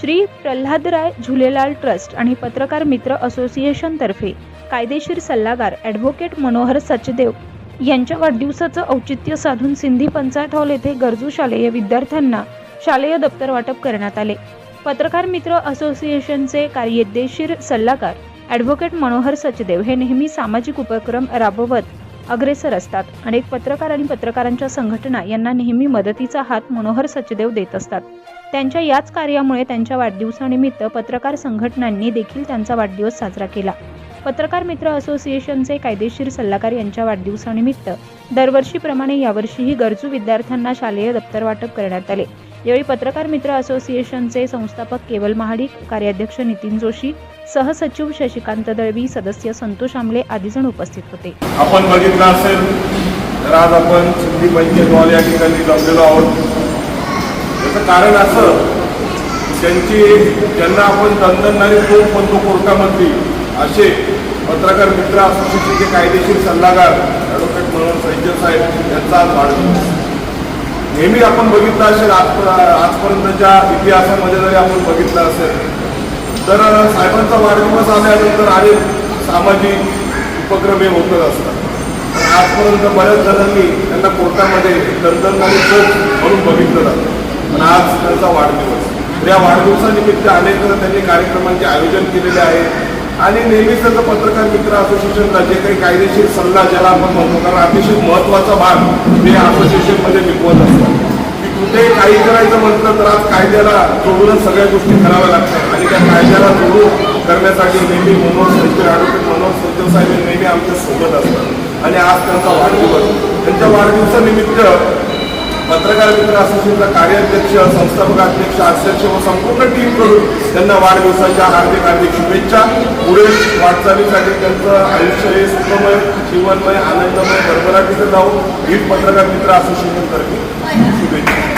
Shri प्रल्हादराय Jhulelal trust आणि पत्रकार मित्र असोसिएशनतर्फे कायदेशीर सल्लागार ॲडव्होकेट मनोहर सचदेव यांच्या वाढदिवसाचं औचित्य साधून सिंधी पंचायत हॉल येथे गरजू शालेय विद्यार्थ्यांना शालेय दप्तर वाटप करण्यात आले. पत्रकार मित्र असोसिएशनचे कार्यदेशीर सल्लागार ॲडव्होकेट मनोहर सचदेव हे नेहमी सामाजिक उपक्रम राबवत अग्रेसर असतात. अनेक पत्रकार आणि पत्रकारांच्या संघटना यांना नेहमी मदतीचा हात मनोहर सचदेव देत असतात. त्यांच्या याच कार्यामुळे त्यांच्या वाढदिवसानिमित्त पत्रकार संघटनांनी देखील त्यांचा वाढदिवस साजरा केला. पत्रकार मित्र असोसिएशनचे कायदेशीर सल्लागार यांच्या वाढदिवसानिमित्त दरवर्षीप्रमाणे यावर्षीही गरजू विद्यार्थ्यांना शालेय दप्तर वाटप करण्यात आले. यावेळी पत्रकार मित्र असोसिएशनचे संस्थापक केवल महाडिक कार्याध्यक्ष नितीन जोशी सहसचिव शशिकांत दळवी सदस्य संतोष आमले आदीजण उपस्थित होते. आपण बघितलं असेल तर आज आपण सिंधी पंचायत हॉल या ठिकाणी जमलेलो आहोत. याचं कारण असं त्यांची ज्यांना आपण दणदणणारी खूप म्हणतो कोर्टामधली असे पत्रकार मित्र असोसिएशनचे कायदेशीर सल्लागार ॲडव्होकेट मनोहर सैजल साहेब यांचा आज वाढदिवस नेहमी आपण बघितलं असेल आज आजपर्यंतच्या इतिहासामध्ये जरी आपण बघितलं असेल तर साहेबांचा वाढदिवस आल्यानंतर अनेक सामाजिक उपक्रम हे होतच असतात. पण आजपर्यंत बऱ्याच जणांनी त्यांना कोर्टामध्ये दरदरणारी चोख म्हणून बघितलं जातं. पण आज त्यांचा वाढदिवस. या वाढदिवसानिमित्त अनेक त्यांनी कार्यक्रमांचे आयोजन केलेले आहे. आणि नेहमीच त्यांचं पत्रकार मित्र असोसिएशनला जे काही कायदेशीर सल्ला ज्याला आपण म्हणतो कारण अतिशय महत्त्वाचा भाग हे असोसिएशनमध्ये निभवत असतात. काही करायचं म्हटलं तर आज कायद्याला जोडूनच सगळ्या गोष्टी कराव्या लागतात. आणि त्या कायद्याला जोडून करण्यासाठी नेहमी मनोज सज्जन ॲडव्होकेट मनोज सज्जन साहेब नेहमी आमच्यासोबत असतात. आणि आज त्यांचा वाढदिवस. त्यांच्या वाढदिवसानिमित्त पत्रकार मित्र असोसिएशनचा कार्याध्यक्ष संस्थापक अध्यक्ष अध्यक्ष व संपूर्ण टीमकडून त्यांना वाढदिवसाच्या हार्दिक हार्दिक शुभेच्छा. पुढे वाटचालीसाठी त्यांचं आयुष्य हे सुखमय जीवनमय आनंदमय भरभराटीचं जाऊन ही पत्रकार मित्र असोसिएशनतर्फे शुभेच्छा.